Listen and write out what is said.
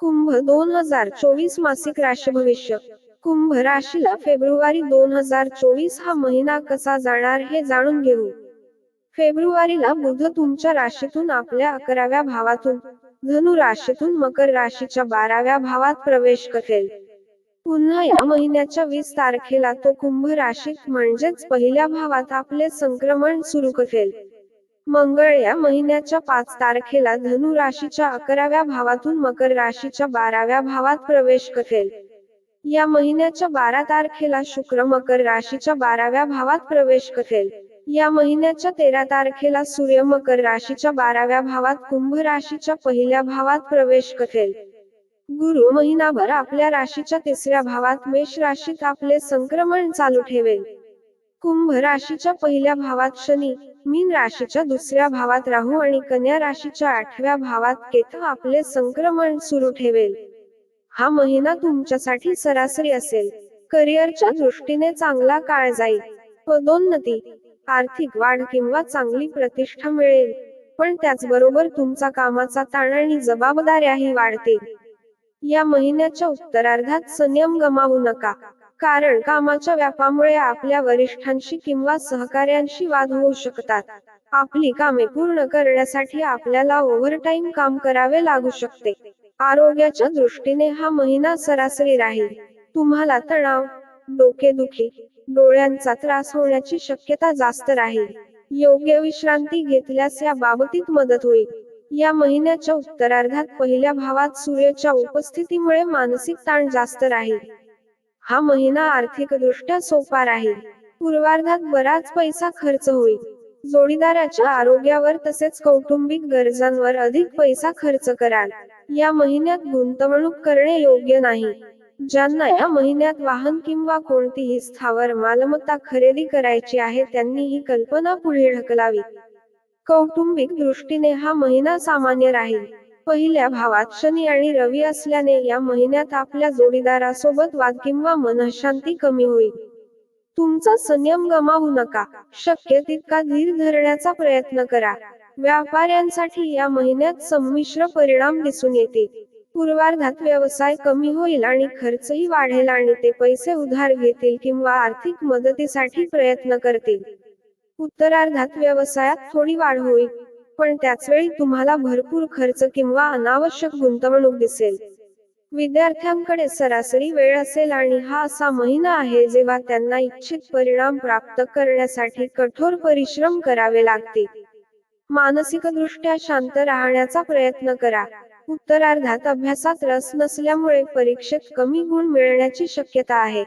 कुंभ दोन हजार चोवीस मासिक राशी भविष्य. कुंभ राशीला फेब्रुवारी दोन हजार चोवीस हा महिना कसा जाणार हे जाणून घेऊ. फेब्रुवारीला बुध तुमच्या राशीतून आपल्या अकराव्या भावातून धनु राशीतून मकर राशीच्या बाराव्या भावात प्रवेश करेल. पुन्हा या महिन्याच्या वीस तारखेला तो कुंभ राशीत म्हणजेच पहिल्या भावात आपले संक्रमण सुरू करेल. मंगळ या महिन्याच्या पाच तारखेला धनु राशीच्या अकराव्या भावातून मकर राशीच्या बाराव्या भावात प्रवेश करेल. या महिन्याच्या बारा तारखेला शुक्र मकर राशीच्या बाराव्या भावात प्रवेश करेल. या महिन्याच्या तेरा तारखेला सूर्य मकर राशीच्या बाराव्या भावात कुंभ राशीच्या पहिल्या भावात प्रवेश करेल. गुरु महिनाभर आपल्या राशीच्या तिसऱ्या भावात मेष राशीत आपले संक्रमण चालू ठेवेल. कुंभ राशीच्या पहिल्या भावात शनी मीन राशीच्या दुसऱ्या भावात राहू आणि कन्या राशीच्या आठव्या भावात केतू आपले संक्रमण सुरू ठेवेल. हा महिना तुमच्यासाठी सरासरी असेल. करिअरच्या दृष्टीने चांगला काळ जाईल. पदोन्नती आर्थिक वाढ किंवा चांगली प्रतिष्ठा मिळेल. पण त्याचबरोबर तुमचा कामाचा ताण आणि जबाबदाऱ्याही वाढतील. या महिन्याच्या उत्तरार्धात संयम गमावू नका. कारण कामाच्या व्यापामुळे आपल्या वरिष्ठांशी किंवा सहकार्यांशी वाद होऊ शकतात. आपली कामे पूर्ण करण्यासाठी आपल्याला ओव्हरटाईम काम करावे लागू शकते. आरोग्याच्या दृष्टीने हा महिना सरासरी राहील. तुम्हाला तणाव डोकेदुखी डोळ्यांचा त्रास होण्याची शक्यता जास्त राहील. योग्य विश्रांती घेतल्यास या बाबतीत मदत होईल. या महिन्याच्या उत्तरार्धात पहिल्या भावात सूर्याच्या उपस्थितीमुळे मानसिक ताण जास्त राहील. हा महिना आर्थिकदृष्ट्या सोपा राहील. पूर्वार्धात बराच पैसा खर्च होईल. जोडीदाराच्या आरोग्यावर तसेच कौटुंबिक गरजांवर अधिक पैसा खर्च कराल. या महिन्यात गुंतवणूक करणे योग्य नाही. ज्यांना या महिन्यात वाहन किंवा कोणतीही स्थावर मालमत्ता खरेदी करायची आहे त्यांनी ही कल्पना पुढे ढकलावी. कौटुंबिक दृष्टीने हा महिना सामान्य राहील. पहिल्या भावात शनी आणि रवी असल्याने या महिन्यात आपल्या जोडीदारासोबत वाद किंवा मनशांती कमी होईल. तुमचा संयम गमावू नका. शक्य तितका धीर धरण्याचा प्रयत्न करा. व्यापाऱ्यांसाठी या महिन्यात संमिश्र परिणाम दिसून येतील. पूर्वार्धात व्यवसाय कमी होईल आणि खर्चही वाढेल आणि ते पैसे उधार घेतील किंवा आर्थिक मदतीसाठी प्रयत्न करतील. उत्तरार्धात व्यवसायात थोडी वाढ होईल. पण त्याचवेळी तुम्हाला भरपूर खर्च किंवा अनावश्यक गुंतवणूक दिसेल. विद्यार्थ्यांकडे सरासरी वेळ असेल आणि हा असा महिना आहे जेव्हा त्यांना इच्छित परिणाम प्राप्त करण्यासाठी कठोर परिश्रम करावे लागतील. मानसिकदृष्ट्या शांत राहण्याचा प्रयत्न करा. उत्तरार्धात अभ्यासात रस नसल्यामुळे परीक्षेत कमी गुण मिळण्याची शक्यता आहे.